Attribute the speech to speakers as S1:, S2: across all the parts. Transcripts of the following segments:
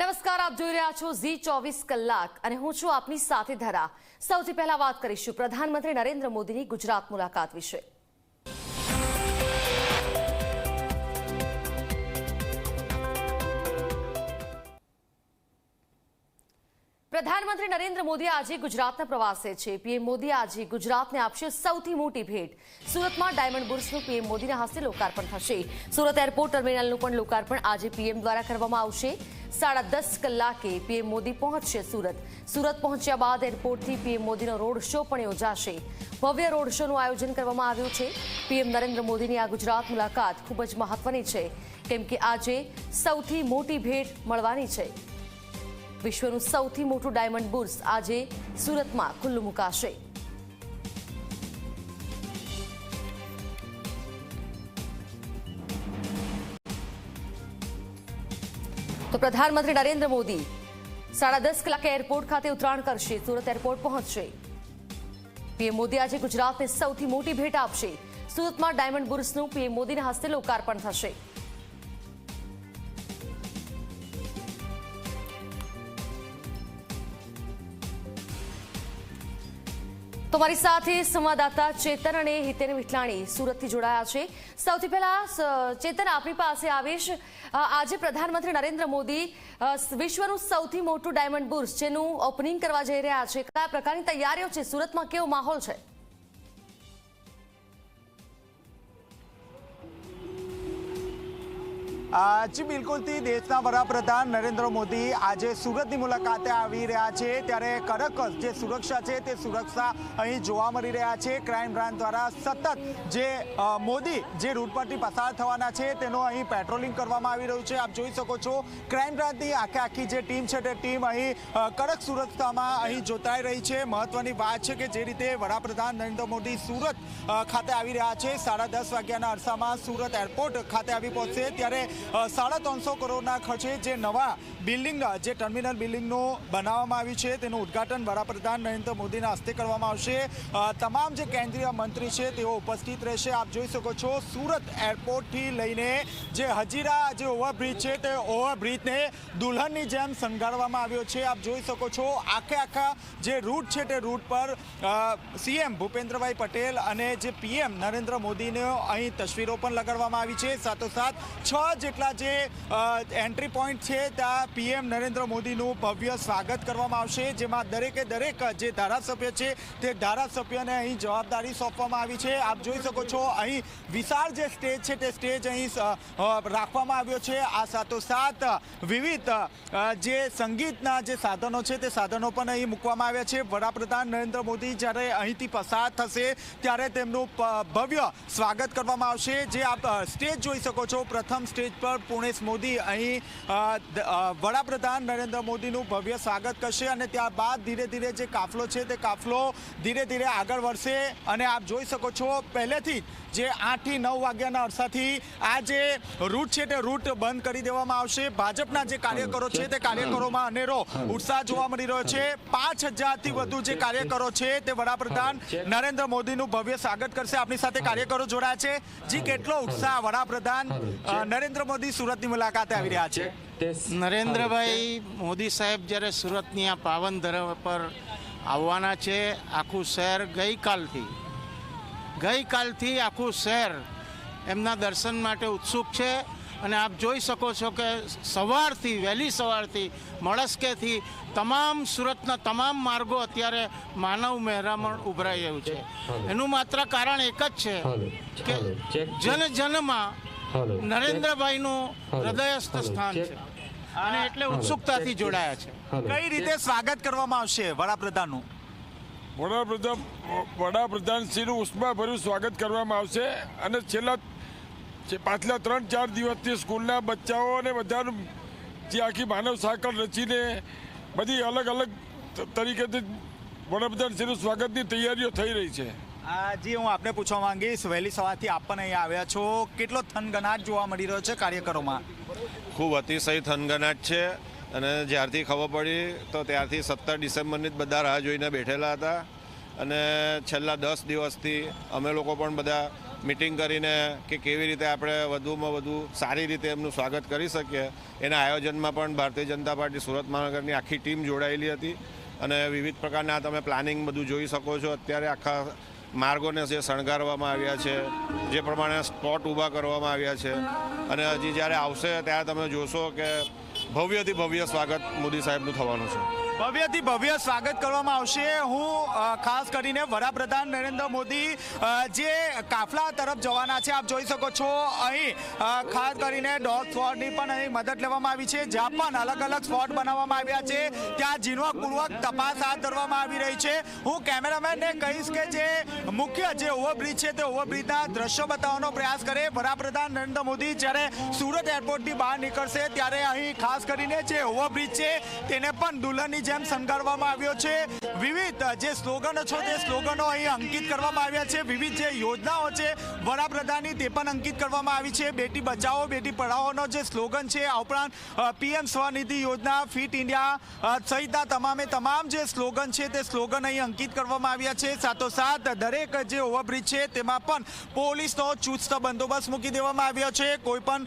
S1: નમસ્કાર, આપ જોઈ રહ્યા છો ઝી ચોવીસ કલાક અને હું છું આપની સાથે ધરા. સૌથી પહેલા વાત કરીશું પ્રધાનમંત્રી નરેન્દ્ર મોદીની ગુજરાત મુલાકાત વિશે. પ્રધાનમંત્રી નરેન્દ્ર મોદી આજે ગુજરાતના પ્રવાસે છે. પીએમ મોદી આજે ગુજરાતને આપશે સૌથી મોટી ભેટ. સુરતમાં ડાયમંડ બુર્સનું પીએમ મોદીના હસ્તે લોકાર્પણ થશે. સુરત એરપોર્ટ ટર્મિનલનું પણ લોકાર્પણ આજે પીએમ દ્વારા કરવામાં આવશે. સાડા દસ કલાકે પીએમ મોદી પહોંચશે સુરત. સુરત પહોંચ્યા બાદ એરપોર્ટથી પીએમ મોદીનો રોડ શો પણ યોજાશે. ભવ્ય રોડ શોનું આયોજન કરવામાં આવ્યું છે. પીએમ નરેન્દ્ર મોદીની આ ગુજરાત મુલાકાત ખૂબ જ મહત્વની છે. કેમ કે આજે સૌથી મોટી ભેટ મળવાની છે. વિશ્વનું સૌથી મોટું ડાયમંડ બુર્સ આજે સુરતમાં ખુલ્લું મુકાશે. તો પ્રધાનમંત્રી નરેન્દ્ર મોદી સાડા દસ કલાકે એરપોર્ટ ખાતે ઉતરાણ કરશે. સુરત એરપોર્ટ પહોંચશે. પીએમ મોદી આજે ગુજરાતને સૌથી મોટી ભેટ આપશે. સુરતમાં ડાયમંડ બુર્સનું પીએમ મોદીના હસ્તે લોકાર્પણ થશે. તો મારી સાથે સંવાદદાતા ચેતન અને હિતેન વિઠલાણી સુરતથી જોડાયા છે. સૌથી પહેલા ચેતન, આપણી પાસે આવીશ. આજે પ્રધાનમંત્રી નરેન્દ્ર મોદી વિશ્વનું સૌથી મોટું ડાયમંડ બુર્સ, જેનું ઓપનિંગ કરવા જઈ રહ્યા છે. કયા પ્રકારની તૈયારીઓ છે? સુરતમાં કેવો માહોલ છે?
S2: જી, બિલકુલથી દેશના વડાપ્રધાન નરેન્દ્ર મોદી આજે સુરતની મુલાકાતે આવી રહ્યા છે. ત્યારે કડક જે સુરક્ષા છે તે સુરક્ષા અહીં જોવા મળી રહ્યા છે. ક્રાઇમ બ્રાન્ચ દ્વારા સતત જે મોદી જે રૂટ પરથી પસાર થવાના છે તેનો અહીં પેટ્રોલિંગ કરવામાં આવી રહ્યું છે. આપ જોઈ શકો છો, ક્રાઇમ બ્રાન્ચની આખે આખી જે ટીમ છે તે ટીમ અહીં કડક સુરક્ષામાં અહીં જોતાઈ રહી છે. મહત્વની વાત છે કે જે રીતે વડાપ્રધાન નરેન્દ્ર મોદી સુરત ખાતે આવી રહ્યા છે. સાડા દસ વાગ્યાના અરસામાં સુરત એરપોર્ટ ખાતે આવી પહોંચશે. ત્યારે સાડા ત્રણસો કરોડના ખર્ચે જે નવા બિલ્ડિંગ, જે ટર્મિનલ બિલ્ડિંગનું બનાવવામાં આવ્યું છે, તેનું ઉદ્ઘાટન વડાપ્રધાન નરેન્દ્ર મોદીના હસ્તે કરવામાં આવશે. તમામ જે કેન્દ્રીય મંત્રી છે, તેઓ ઉપસ્થિત રહેશે. આપ જોઈ શકો છો, સુરત એરપોર્ટથી લઈને જે હજીરા જે ઓવરબ્રિજ છે, તે ઓવરબ્રિજને દુલ્હનની જેમ શણગારવામાં આવ્યો છે. આપ જોઈ શકો છો, આખે આખા જે રૂટ છે, તે રૂટ પર સીએમ ભૂપેન્દ્રભાઈ પટેલ અને જે પીએમ નરેન્દ્ર મોદીને અહીં તસવીરો પણ લગાડવામાં આવી છે. સાથોસાથ છ જેટલા જે એન્ટ્રી પોઈન્ટ છે, ત્યાં પીએમ નરેન્દ્ર મોદીનું ભવ્ય સ્વાગત કરવામાં આવશે, જેમાં દરેકે દરેક જે ધારાસભ્ય છે, તે ધારાસભ્યને અહીં જવાબદારી સોંપવામાં આવી છે. આપ જોઈ શકો છો, અહીં વિશાળ જે સ્ટેજ છે, તે સ્ટેજ અહીં રાખવામાં આવ્યો છે. આ સાથોસાથ વિવિધ જે સંગીતના જે સાધનો છે, તે સાધનો પણ અહીં મૂકવામાં આવ્યા છે. વડાપ્રધાન નરેન્દ્ર મોદી જ્યારે અહીંથી પસાર થશે, ત્યારે તેમનું ભવ્ય સ્વાગત કરવામાં આવશે. જે આપ સ્ટેજ જોઈ શકો છો. પ્રથમ સ્ટેજ પર પુણેશ મોદી અહીં વડાપ્રધાન નરેન્દ્ર મોદીનું ભવ્ય સ્વાગત કરશે અને ત્યારબાદ ધીરે ધીરે જે કાફલો છે તે કાફલો ધીરે ધીરે આગળ વધશે. અને આપ જોઈ શકો છો, પહેલેથી જે આઠથી નવ વાગ્યાના અરસાથી આ જે રૂટ છે તે રૂટ બંધ કરી દેવામાં આવશે. ભાજપના જે કાર્યકરો છે તે કાર્યકરોમાં અનેરો ઉત્સાહ જોવા મળી રહ્યો છે. પાંચ હજારથી વધુ જે કાર્યકરો છે તે વડાપ્રધાન નરેન્દ્ર મોદીનું ભવ્ય સ્વાગત કરશે. આપની સાથે કાર્યકરો જોડાયા છે. જી, કેટલો ઉત્સાહ વડાપ્રધાન નરેન્દ્ર મોદી સુરતની મુલાકાતે આવી રહ્યા છે.
S3: નરેન્દ્રભાઈ મોદી સાહેબ જ્યારે સુરતની આ પાવન ધરા પર આવવાના છે આખું શહેર ગઈકાલથી ગઈકાલથી આખું શહેર એમના દર્શન માટે ઉત્સુક છે અને આપ જોઈ શકો છો કે સવારથી વહેલી સવારથી મળસ્કેથી તમામ સુરતના તમામ માર્ગો અત્યારે માનવ મહેરામણ ઉભરાઈ રહ્યું છે. એનું માત્ર કારણ એક જ છે કે જન જનમાં નરેન્દ્રભાઈનું હૃદયસ્થ સ્થાન છે. અને એટલે ઉત્સુકતાથી જોડાયા છે.
S2: કઈ રીતે સ્વાગત કરવામાં આવશે વડાપ્રધાનનું?
S4: વડાપ્રધાન વડાપ્રધાનશ્રીનું ઉષ્માભર્યું સ્વાગત કરવામાં આવશે અને છેલ્લા જે પાછલા ત્રણ ચાર દિવસથી સ્કૂલના બચ્ચાઓ અને બધાનું જે આખી માનવ સાંકળ રચીને બધી અલગ અલગ ત- તરીકેથી વડાપ્રધાનશ્રીનું સ્વાગતની તૈયારીઓ થઈ રહી છે.
S2: જી, હું આપને પૂછવા માંગીશ, વહેલી સવારથી આપ પણ અહીંયા આવ્યા છો. કેટલો થનગનાટ જોવા મળી રહ્યો છે કાર્યકરોમાં?
S5: ખૂબ અતિશય થનગનાટ છે અને જ્યારથી ખબર પડી, તો ત્યારથી સત્તર ડિસેમ્બરની જ બધા રાહ જોઈને બેઠેલા હતા. અને છેલ્લા દસ દિવસથી અમે લોકો પણ બધા મિટિંગ કરીને કે કેવી રીતે આપણે વધુમાં વધુ સારી રીતે એમનું સ્વાગત કરી શકીએ. એના આયોજનમાં પણ ભારતીય જનતા પાર્ટી સુરત મહાનગરની આખી ટીમ જોડાયેલી હતી. અને વિવિધ પ્રકારના તમે પ્લાનિંગ બધું જોઈ શકો છો. અત્યારે આખા માર્ગોને જે શણગારવામાં આવ્યા છે, જે પ્રમાણે સ્પોટ ઊભા કરવામાં આવ્યા છે. અને હજી જ્યારે આવશે ત્યારે તમે જોશો કે ભવ્યથી ભવ્ય સ્વાગત મોદી સાહેબનું થવાનું છે.
S2: ભવ્યથી ભવ્ય સ્વાગત કરવામાં આવશે. હું ખાસ કરીને વડાપ્રધાન નરેન્દ્ર મોદી જે કાફલા તરફ જવાના છે, આપ જોઈ શકો છો. અહીં ખાસ કરીને ડોગ સ્પોટની પણ અહીં મદદ લેવામાં આવી છે. જ્યાં પણ અલગ અલગ સ્પોટ બનાવવામાં આવ્યા છે, ત્યાં ઝીણવટપૂર્વક તપાસ હાથ ધરવામાં આવી રહી છે. હું કેમેરામેનને કહીશ કે જે મુખ્ય જે ઓવરબ્રિજ છે, તે ઓવરબ્રિજના દ્રશ્યો બતાવવાનો પ્રયાસ કરે. વડાપ્રધાન નરેન્દ્ર મોદી જ્યારે સુરત એરપોર્ટથી બહાર નીકળશે, ત્યારે અહીં ખાસ કરીને જે ઓવરબ્રિજ છે, તેને પણ દુલ્હનની જેમ શણગારવામાં આવ્યો છે, વિવિધ જે સ્લોગનો છે તે સ્લોગનો અહીં અંકિત કરવામાં આવ્યા છે, વિવિધ જે યોજનાઓ છે, વડાપ્રધાનની તે પણ અંકિત કરવામાં આવી છે. બેટી બચાવો, બેટી પઢાઓનો જે સ્લોગન છે, આ ઉપરાંત પીએમ સ્વનિધિ યોજના, ફિટ ઇન્ડિયા સહિતના તમામે તમામ જે સ્લોગન છે, તે સ્લોગન અહીં અંકિત કરવામાં આવ્યા છે. સાથોસાથ, દરેક જે ઓવરબ્રિજ છે, તેમાં પણ પોલીસનો ચુસ્ત બંદોબસ્ત મૂકી દેવામાં આવ્યો છે. કોઈ પણ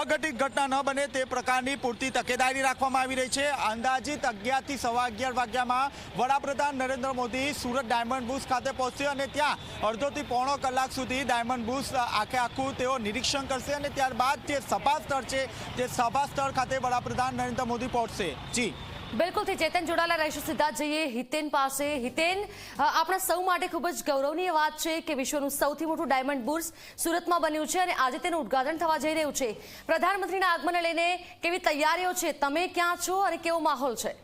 S2: અઘટિત ઘટના ન બને તે પ્રકારની પૂરતી તકેદારી રાખવામાં આવી રહી છે. અંદાજિત અગિયારથી સવા અગિયાર વાગ્યામાં વડાપ્રધાન નરેન્દ્ર મોદી સુરત ડાયમંડ બુસ ખાતે પહોંચશે અને ત્યાં અડધોથી પોણો કલાક સુધી ડાયમંડ બુસ આખે આખું તેઓ નિરીક્ષણ કરશે અને ત્યારબાદ જે સભા સ્થળ છે તે સભા સ્થળ ખાતે વડાપ્રધાન નરેન્દ્ર મોદી પહોંચશે. જી.
S1: બિલકુલથી ચેતન જોડાયેલા રહીશું. સીધા જઈએ હિતેન પાસે. હિતેન આપણા સૌ માટે ખૂબ જ ગૌરવનીય વાત છે કે વિશ્વનું સૌથી મોટું ડાયમંડ બુર્સ સુરતમાં બન્યું છે અને આજે તેનું ઉદ્ઘાટન થવા જઈ રહ્યું છે. પ્રધાનમંત્રીના આગમનને લઈને કેવી તૈયારીઓ છે? તમે ક્યાં છો અને કેવો માહોલ છે?